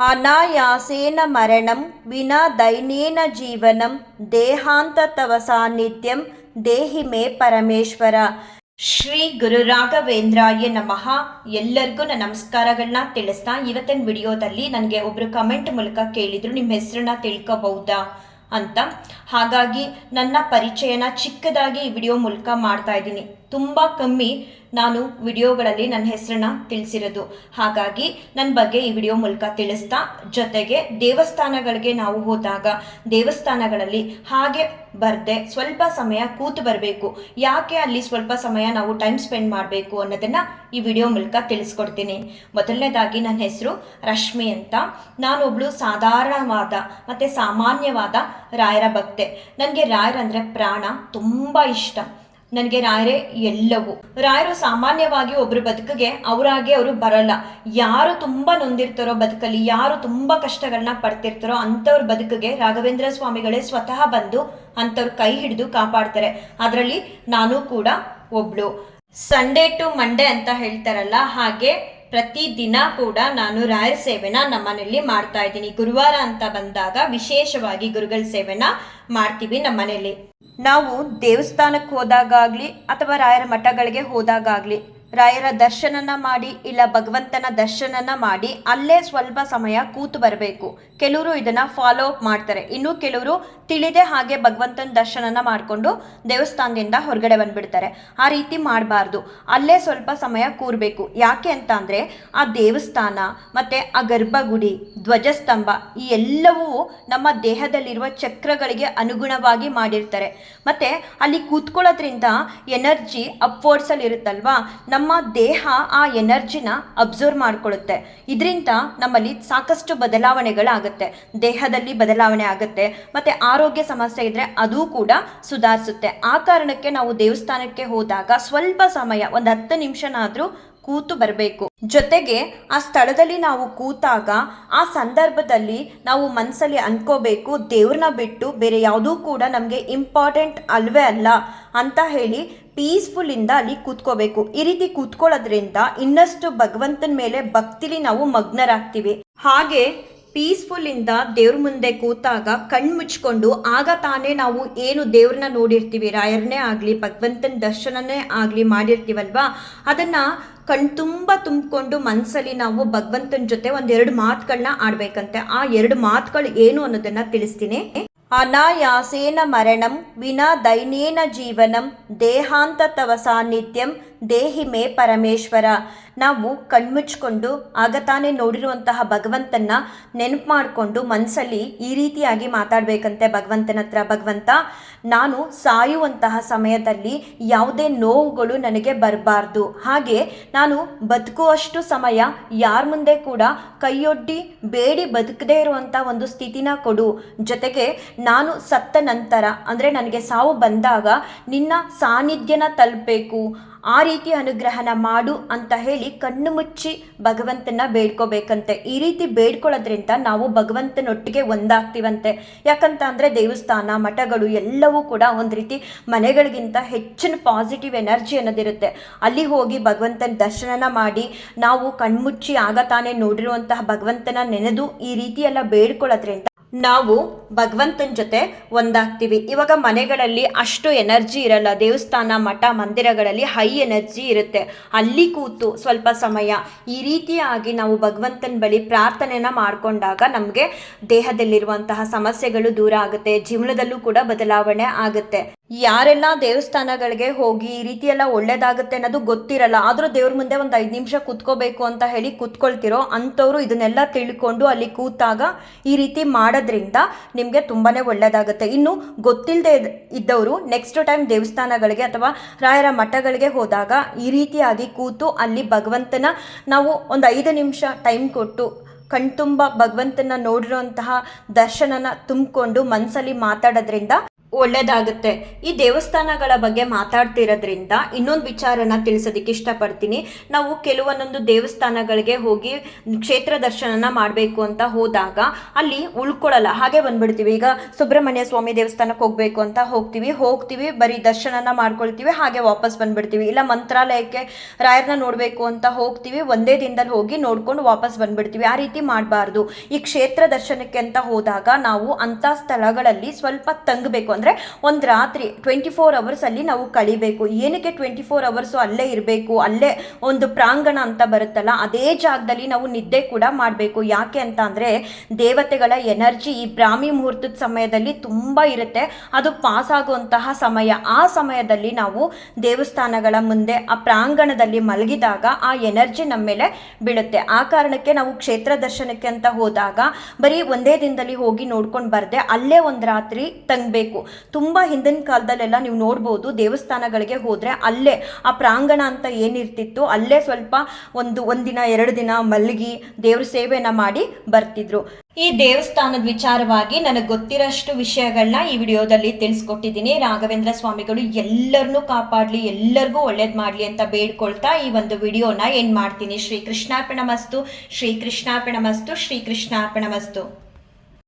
ಅನಾಯಾಸೇನ ಮರಣಂ ವಿನಾ ದೈನೇನ ಜೀವನಂ ದೇಹಾಂತ ತವ ಸಾನ್ನಿಧ್ಯಂ ದೇಹಿ ಮೇ ಪರಮೇಶ್ವರ. ಶ್ರೀ ಗುರು ರಾಘವೇಂದ್ರಾಯ ನಮಃ. ಎಲ್ಲರಿಗೂ ನನ್ನ ನಮಸ್ಕಾರಗಳನ್ನ ತಿಳಿಸ್ತಾ ಇವತ್ತಿನ ವಿಡಿಯೋದಲ್ಲಿ ನನಗೆ ಒಬ್ರು ಕಮೆಂಟ್ ಮೂಲಕ ಕೇಳಿದ್ರು, ನಿಮ್ಮ ಹೆಸರನ್ನ ತಿಳ್ಕೋಬಹುದಾ ಅಂತ. ಹಾಗಾಗಿ ನನ್ನ ಪರಿಚಯನ ಚಿಕ್ಕದಾಗಿ ಈ ವಿಡಿಯೋ ಮೂಲಕ ಮಾಡ್ತಾ ಇದ್ದೀನಿ. ತುಂಬ ಕಮ್ಮಿ ನಾನು ವಿಡಿಯೋಗಳಲ್ಲಿ ನನ್ನ ಹೆಸರನ್ನ ತಿಳಿಸಿರೋದು. ಹಾಗಾಗಿ ನನ್ನ ಬಗ್ಗೆ ಈ ವಿಡಿಯೋ ಮೂಲಕ ತಿಳಿಸ್ತಾ, ಜೊತೆಗೆ ದೇವಸ್ಥಾನಗಳಿಗೆ ನಾವು ಹೋದಾಗ ದೇವಸ್ಥಾನಗಳಲ್ಲಿ ಹಾಗೆ ಬರ್ದೆ ಸ್ವಲ್ಪ ಸಮಯ ಕೂತು ಬರಬೇಕು. ಯಾಕೆ ಅಲ್ಲಿ ಸ್ವಲ್ಪ ಸಮಯ ನಾವು ಟೈಮ್ ಸ್ಪೆಂಡ್ ಮಾಡಬೇಕು ಅನ್ನೋದನ್ನು ಈ ವಿಡಿಯೋ ಮೂಲಕ ತಿಳಿಸ್ಕೊಡ್ತೀನಿ. ಮೊದಲನೇದಾಗಿ ನನ್ನ ಹೆಸರು ರಶ್ಮಿ ಅಂತ. ನಾನೊಬ್ಳು ಸಾಧಾರಣವಾದ ಮತ್ತು ಸಾಮಾನ್ಯವಾದ ರಾಯರ ಭಕ್ತೆ. ನನಗೆ ರಾಯರಂದರೆ ಪ್ರಾಣ, ತುಂಬ ಇಷ್ಟ. ನನಗೆ ರಾಯರೇ ಎಲ್ಲವೂ. ರಾಯರು ಸಾಮಾನ್ಯವಾಗಿ ಒಬ್ಬರು ಬದುಕಿಗೆ ಅವರಾಗೆ ಅವರು ಬರಲ್ಲ. ಯಾರು ತುಂಬ ನೊಂದಿರ್ತಾರೋ ಬದುಕಲ್ಲಿ, ಯಾರು ತುಂಬ ಕಷ್ಟಗಳನ್ನ ಪಡ್ತಿರ್ತಾರೋ ಅಂಥವ್ರ ಬದುಕಿಗೆ ರಾಘವೇಂದ್ರ ಸ್ವಾಮಿಗಳೇ ಸ್ವತಃ ಬಂದು ಅಂಥವ್ರ ಕೈ ಹಿಡಿದು ಕಾಪಾಡ್ತಾರೆ. ಅದರಲ್ಲಿ ನಾನು ಕೂಡ ಒಬ್ಳು. ಸಂಡೇ ಟು ಮಂಡೇ ಅಂತ ಹೇಳ್ತಾರಲ್ಲ, ಹಾಗೆ ಪ್ರತಿ ದಿನ ಕೂಡ ನಾನು ರಾಯರ ಸೇವೆನ ನಮ್ಮನೆಯಲ್ಲಿ ಮಾಡ್ತಾ ಇದ್ದೀನಿ. ಗುರುವಾರ ಅಂತ ಬಂದಾಗ ವಿಶೇಷವಾಗಿ ಗುರುಗಳ ಸೇವೆನ ಮಾಡ್ತೀವಿ ನಮ್ಮನೆಯಲ್ಲಿ. ನಾವು ದೇವಸ್ಥಾನಕ್ಕೆ ಹೋದಾಗಲಿ ಅಥವಾ ರಾಯರ ಮಠಗಳಿಗೆ ಹೋದಾಗಲಿ ರಾಯರ ದರ್ಶನನ ಮಾಡಿ ಇಲ್ಲ ಭಗವಂತನ ದರ್ಶನನ ಮಾಡಿ ಅಲ್ಲೇ ಸ್ವಲ್ಪ ಸಮಯ ಕೂತು ಬರಬೇಕು. ಕೆಲವರು ಇದನ್ನ ಫಾಲೋ ಅಪ್ ಮಾಡ್ತಾರೆ. ಇನ್ನು ಕೆಲವರು ತಿಳಿದೆ ಹಾಗೆ ಭಗವಂತನ ದರ್ಶನನ ಮಾಡಿಕೊಂಡು ದೇವಸ್ಥಾನದಿಂದ ಹೊರಗಡೆ ಬಂದ್ಬಿಡ್ತಾರೆ. ಆ ರೀತಿ ಮಾಡಬಾರ್ದು. ಅಲ್ಲೇ ಸ್ವಲ್ಪ ಸಮಯ ಕೂರಬೇಕು. ಯಾಕೆ ಅಂತ ಆ ದೇವಸ್ಥಾನ ಮತ್ತು ಆ ಗರ್ಭಗುಡಿ, ಧ್ವಜಸ್ತಂಭ ಈ ಎಲ್ಲವೂ ನಮ್ಮ ದೇಹದಲ್ಲಿರುವ ಚಕ್ರಗಳಿಗೆ ಅನುಗುಣವಾಗಿ ಮಾಡಿರ್ತಾರೆ. ಮತ್ತು ಅಲ್ಲಿ ಕೂತ್ಕೊಳ್ಳೋದ್ರಿಂದ ಎನರ್ಜಿ ಅಪ್ವರ್ಡ್ಸಲ್ಲಿ ಇರುತ್ತಲ್ವಾ ನಮ್ಮ ದೇಹ ಆ ಎನರ್ಜಿನ ಅಬ್ಸರ್ವ್ ಮಾಡಿಕೊಳ್ಳುತ್ತೆ. ಇದರಿಂದ ನಮ್ಮಲ್ಲಿ ಸಾಕಷ್ಟು ಬದಲಾವಣೆಗಳಾಗುತ್ತೆ. ದೇಹದಲ್ಲಿ ಬದಲಾವಣೆ ಆಗುತ್ತೆ. ಮತ್ತು ಆರೋಗ್ಯ ಸಮಸ್ಯೆ ಇದ್ದರೆ ಅದು ಕೂಡ ಸುಧಾರಿಸುತ್ತೆ. ಆ ಕಾರಣಕ್ಕೆ ನಾವು ದೇವಸ್ಥಾನಕ್ಕೆ ಹೋದಾಗ ಸ್ವಲ್ಪ ಸಮಯ, ಒಂದು ಹತ್ತು ನಿಮಿಷನಾದರೂ ಕೂತು ಬರಬೇಕು. ಜೊತೆಗೆ ಆ ಸ್ಥಳದಲ್ಲಿ ನಾವು ಕೂತಾಗ ಆ ಸಂದರ್ಭದಲ್ಲಿ ನಾವು ಮನಸ್ಸಲ್ಲಿ ಅನ್ಕೋಬೇಕು ದೇವ್ರನ್ನ ಬಿಟ್ಟು ಬೇರೆ ಯಾವುದೂ ಕೂಡ ನಮಗೆ ಇಂಪಾರ್ಟೆಂಟ್ ಅಲ್ವೇ ಅಲ್ಲ. ಅಂತ ಹೇಳಿ ಪೀಸ್ಫುಲ್ಲಿಂದ ಅಲ್ಲಿ ಕೂತ್ಕೋಬೇಕು. ಈ ರೀತಿ ಕೂತ್ಕೊಳ್ಳೋದ್ರಿಂದ ಇನ್ನಷ್ಟು ಭಗವಂತನ ಮೇಲೆ ಭಕ್ತಿಲಿ ನಾವು ಮಗ್ನರಾಗ್ತೀವಿ. ಹಾಗೆ ಪೀಸ್ಫುಲ್ಲಿಂದ ದೇವ್ರ ಮುಂದೆ ಕೂತಾಗ ಕಣ್ಣು ಮುಚ್ಕೊಂಡು ಆಗ ತಾನೇ ನಾವು ಏನು ದೇವ್ರನ್ನ ನೋಡಿರ್ತೀವಿ. ರಾಯರನ್ನೇ ಆಗಲಿ, ಭಗವಂತನ ದರ್ಶನನೇ ಆಗಲಿ ಮಾಡಿರ್ತೀವಲ್ವಾ? ಅದನ್ನು ಕಣ್ತುಂಬ ತುಂಬಿಕೊಂಡು ಮನಸ್ಸಲ್ಲಿ ನಾವು ಭಗವಂತನ ಜೊತೆ ಒಂದೆರಡು ಮಾತುಗಳನ್ನ ಆಡ್ಬೇಕಂತೆ. ಆ ಎರಡು ಮಾತುಗಳು ಏನು ಅನ್ನೋದನ್ನ ತಿಳಿಸ್ತೀನಿ. అనాయాసేన మరణం వినా దైనేన జీవనం దేహాంతతవ సాన్నిత్యం ದೇಹಿ ಮೇ ಪರಮೇಶ್ವರ. ನಾವು ಕಣ್ಮುಚ್ಕೊಂಡು ಆಗ ತಾನೇ ನೋಡಿರುವಂತಹ ಭಗವಂತನ ನೆನಪು ಮಾಡಿಕೊಂಡು ಮನಸ್ಸಲ್ಲಿ ಈ ರೀತಿಯಾಗಿ ಮಾತಾಡಬೇಕಂತೆ ಭಗವಂತನ ಹತ್ರ. ಭಗವಂತ, ನಾನು ಸಾಯುವಂತಹ ಸಮಯದಲ್ಲಿ ಯಾವುದೇ ನೋವುಗಳು ನನಗೆ ಬರಬಾರ್ದು. ಹಾಗೆ ನಾನು ಬದುಕುವಷ್ಟು ಸಮಯ ಯಾರ ಮುಂದೆ ಕೂಡ ಕೈಯೊಡ್ಡಿ ಬೇಡಿ ಬದುಕದೇ ಇರುವಂಥ ಒಂದು ಸ್ಥಿತಿನ ಕೊಡು. ಜೊತೆಗೆ ನಾನು ಸತ್ತ ನಂತರ, ಅಂದರೆ ನನಗೆ ಸಾವು ಬಂದಾಗ ನಿನ್ನ ಸಾನ್ನಿಧ್ಯನ ತಲುಪಬೇಕು. ಆ ರೀತಿ ಅನುಗ್ರಹನ ಮಾಡು ಅಂತ ಹೇಳಿ ಕಣ್ಣು ಮುಚ್ಚಿ ಭಗವಂತನ ಬೇಡ್ಕೋಬೇಕಂತೆ. ಈ ರೀತಿ ಬೇಡ್ಕೊಳ್ಳೋದ್ರಿಂದ ನಾವು ಭಗವಂತನೊಟ್ಟಿಗೆ ಒಂದಾಗ್ತೀವಂತೆ. ಯಾಕಂತ ಅಂದರೆ ದೇವಸ್ಥಾನ, ಮಠಗಳು ಎಲ್ಲವೂ ಕೂಡ ಒಂದು ರೀತಿ ಮನೆಗಳಿಗಿಂತ ಹೆಚ್ಚಿನ ಪಾಸಿಟಿವ್ ಎನರ್ಜಿ ಅನ್ನೋದಿರುತ್ತೆ. ಅಲ್ಲಿ ಹೋಗಿ ಭಗವಂತನ ದರ್ಶನನ ಮಾಡಿ ನಾವು ಕಣ್ಮುಚ್ಚಿ ಆಗ ತಾನೇ ನೋಡಿರುವಂತಹ ಭಗವಂತನ ನೆನೆದು ಈ ರೀತಿಯೆಲ್ಲ ಬೇಡ್ಕೊಳ್ಳೋದ್ರಿಂದ ನಾವು ಭಗವಂತನ ಜೊತೆ ಒಂದಾಗ್ತೀವಿ. ಇವಾಗ ಮನೆಗಳಲ್ಲಿ ಅಷ್ಟು ಎನರ್ಜಿ ಇರಲ್ಲ. ದೇವಸ್ಥಾನ, ಮಠ, ಮಂದಿರಗಳಲ್ಲಿ ಹೈ ಎನರ್ಜಿ ಇರುತ್ತೆ. ಅಲ್ಲಿ ಕೂತು ಸ್ವಲ್ಪ ಸಮಯ. ಈ ರೀತಿಯಾಗಿ ನಾವು ಭಗವಂತನ ಬಳಿ ಪ್ರಾರ್ಥನೆನ ಮಾಡಿಕೊಂಡಾಗ ನಮಗೆ ದೇಹದಲ್ಲಿರುವಂತಹ ಸಮಸ್ಯೆಗಳು ದೂರ ಆಗುತ್ತೆ. ಜೀವನದಲ್ಲೂ ಕೂಡ ಬದಲಾವಣೆ ಆಗುತ್ತೆ. ಯಾರೆಲ್ಲ ದೇವಸ್ಥಾನಗಳಿಗೆ ಹೋಗಿ ಈ ರೀತಿ ಎಲ್ಲ ಒಳ್ಳೇದಾಗುತ್ತೆ ಅನ್ನೋದು ಗೊತ್ತಿರಲ್ಲ, ಆದರೂ ದೇವ್ರ ಮುಂದೆ ಒಂದು ಐದು ನಿಮಿಷ ಕೂತ್ಕೋಬೇಕು ಅಂತ ಹೇಳಿ ಕೂತ್ಕೊಳ್ತಿರೋ ಅಂಥವ್ರು ಇದನ್ನೆಲ್ಲ ತಿಳ್ಕೊಂಡು ಅಲ್ಲಿ ಕೂತಾಗ ಈ ರೀತಿ ಮಾಡೋದ್ರಿಂದ ನಿಮಗೆ ತುಂಬಾ ಒಳ್ಳೇದಾಗುತ್ತೆ. ಇನ್ನು ಗೊತ್ತಿಲ್ಲದೆ ಇದ್ದವರು ನೆಕ್ಸ್ಟ್ ಟೈಮ್ ದೇವಸ್ಥಾನಗಳಿಗೆ ಅಥವಾ ರಾಯರ ಮಠಗಳಿಗೆ ಹೋದಾಗ ಈ ರೀತಿಯಾಗಿ ಕೂತು ಅಲ್ಲಿ ಭಗವಂತನ ನಾವು ಒಂದು ಐದು ನಿಮಿಷ ಟೈಮ್ ಕೊಟ್ಟು ಕಣ್ತುಂಬ ಭಗವಂತನ ನೋಡಿರುವಂತಹ ದರ್ಶನನ ತುಂಬಿಕೊಂಡು ಮನಸ್ಸಲ್ಲಿ ಮಾತಾಡೋದ್ರಿಂದ ಒಳ್ಳೇದಾಗುತ್ತೆ. ಈ ದೇವಸ್ಥಾನಗಳ ಬಗ್ಗೆ ಮಾತಾಡ್ತಿರೋದ್ರಿಂದ ಇನ್ನೊಂದು ವಿಚಾರನ ತಿಳಿಸೋದಕ್ಕೆ ಇಷ್ಟಪಡ್ತೀನಿ. ನಾವು ಕೆಲವೊಂದೊಂದು ದೇವಸ್ಥಾನಗಳಿಗೆ ಹೋಗಿ ಕ್ಷೇತ್ರ ದರ್ಶನನ ಮಾಡಬೇಕು ಅಂತ ಹೋದಾಗ ಅಲ್ಲಿ ಉಳ್ಕೊಳ್ಳಲ್ಲ ಹಾಗೆ ಬಂದ್ಬಿಡ್ತೀವಿ. ಈಗ ಸುಬ್ರಹ್ಮಣ್ಯ ಸ್ವಾಮಿ ದೇವಸ್ಥಾನಕ್ಕೆ ಹೋಗಬೇಕು ಅಂತ ಹೋಗ್ತೀವಿ. ಹೋಗ್ತೀವಿ, ಬರೀ ದರ್ಶನನ ಮಾಡ್ಕೊಳ್ತೀವಿ, ಹಾಗೆ ವಾಪಸ್ ಬಂದ್ಬಿಡ್ತೀವಿ. ಇಲ್ಲ ಮಂತ್ರಾಲಯಕ್ಕೆ ರಾಯರನ್ನ ನೋಡಬೇಕು ಅಂತ ಹೋಗ್ತೀವಿ. ಒಂದೇ ದಿನದಲ್ಲಿ ಹೋಗಿ ನೋಡ್ಕೊಂಡು ವಾಪಸ್ ಬಂದ್ಬಿಡ್ತೀವಿ. ಆ ರೀತಿ ಮಾಡಬಾರ್ದು. ಈ ಕ್ಷೇತ್ರ ದರ್ಶನಕ್ಕೆ ಅಂತ ಹೋದಾಗ ನಾವು ಅಂಥ ಸ್ಥಳಗಳಲ್ಲಿ ಸ್ವಲ್ಪ ತಂಗಬೇಕು. ಅಂದರೆ ಒಂದು ರಾತ್ರಿ ಟ್ವೆಂಟಿ ಫೋರ್ ಅವರ್ಸಲ್ಲಿ ನಾವು ಕಳಿಬೇಕು. ಏನಕ್ಕೆ ಟ್ವೆಂಟಿ ಫೋರ್ ಅವರ್ಸು ಅಲ್ಲೇ ಇರಬೇಕು, ಅಲ್ಲೇ ಒಂದು ಪ್ರಾಂಗಣ ಅಂತ ಬರುತ್ತಲ್ಲ, ಅದೇ ಜಾಗದಲ್ಲಿ ನಾವು ನಿದ್ದೆ ಕೂಡ ಮಾಡಬೇಕು. ಯಾಕೆ ಅಂತ ಅಂದರೆ ದೇವತೆಗಳ ಎನರ್ಜಿ ಈ ಬ್ರಾಹ್ಮಿ ಮುಹೂರ್ತದ ಸಮಯದಲ್ಲಿ ತುಂಬ ಇರುತ್ತೆ. ಅದು ಪಾಸ್ ಆಗುವಂತಹ ಸಮಯ. ಆ ಸಮಯದಲ್ಲಿ ನಾವು ದೇವಸ್ಥಾನಗಳ ಮುಂದೆ, ಆ ಪ್ರಾಂಗಣದಲ್ಲಿ ಮಲಗಿದಾಗ ಆ ಎನರ್ಜಿ ನಮ್ಮ ಮೇಲೆ ಬೀಳುತ್ತೆ. ಆ ಕಾರಣಕ್ಕೆ ನಾವು ಕ್ಷೇತ್ರ ದರ್ಶನಕ್ಕೆ ಅಂತ ಹೋದಾಗ ಬರೀ ಒಂದೇ ದಿನದಲ್ಲಿ ಹೋಗಿ ನೋಡ್ಕೊಂಡು ಬರದೆ ಅಲ್ಲೇ ಒಂದು ರಾತ್ರಿ ತಂಗಬೇಕು. ತುಂಬ ಹಿಂದಿನ ಕಾಲದಲ್ಲೆಲ್ಲ ನೀವು ನೋಡ್ಬೋದು ದೇವಸ್ಥಾನಗಳಿಗೆ ಹೋದರೆ ಅಲ್ಲೇ ಆ ಪ್ರಾಂಗಣ ಅಂತ ಏನಿರ್ತಿತ್ತು, ಅಲ್ಲೇ ಸ್ವಲ್ಪ ಒಂದು ಒಂದಿನ ಎರಡು ದಿನ ಮಲಗಿ ದೇವ್ರ ಸೇವೆನ ಮಾಡಿ ಬರ್ತಿದ್ರು. ಈ ದೇವಸ್ಥಾನದ ವಿಚಾರವಾಗಿ ನನಗೆ ಗೊತ್ತಿರೋಷ್ಟು ವಿಷಯಗಳನ್ನ ಈ ವಿಡಿಯೋದಲ್ಲಿ ತಿಳಿಸ್ಕೊಟ್ಟಿದ್ದೀನಿ. ರಾಘವೇಂದ್ರ ಸ್ವಾಮಿಗಳು ಎಲ್ಲರನ್ನೂ ಕಾಪಾಡಲಿ, ಎಲ್ಲರಿಗೂ ಒಳ್ಳೇದು ಮಾಡಲಿ ಅಂತ ಬೇಡ್ಕೊಳ್ತಾ ಈ ಒಂದು ವಿಡಿಯೋನ ಏನು ಮಾಡ್ತೀನಿ? ಶ್ರೀ ಕೃಷ್ಣಾರ್ಪಣ ಮಸ್ತು ಶ್ರೀ ಕೃಷ್ಣಾರ್ಪಣ ಮಸ್ತು ಶ್ರೀ ಕೃಷ್ಣಾರ್ಪಣ ಮಸ್ತು.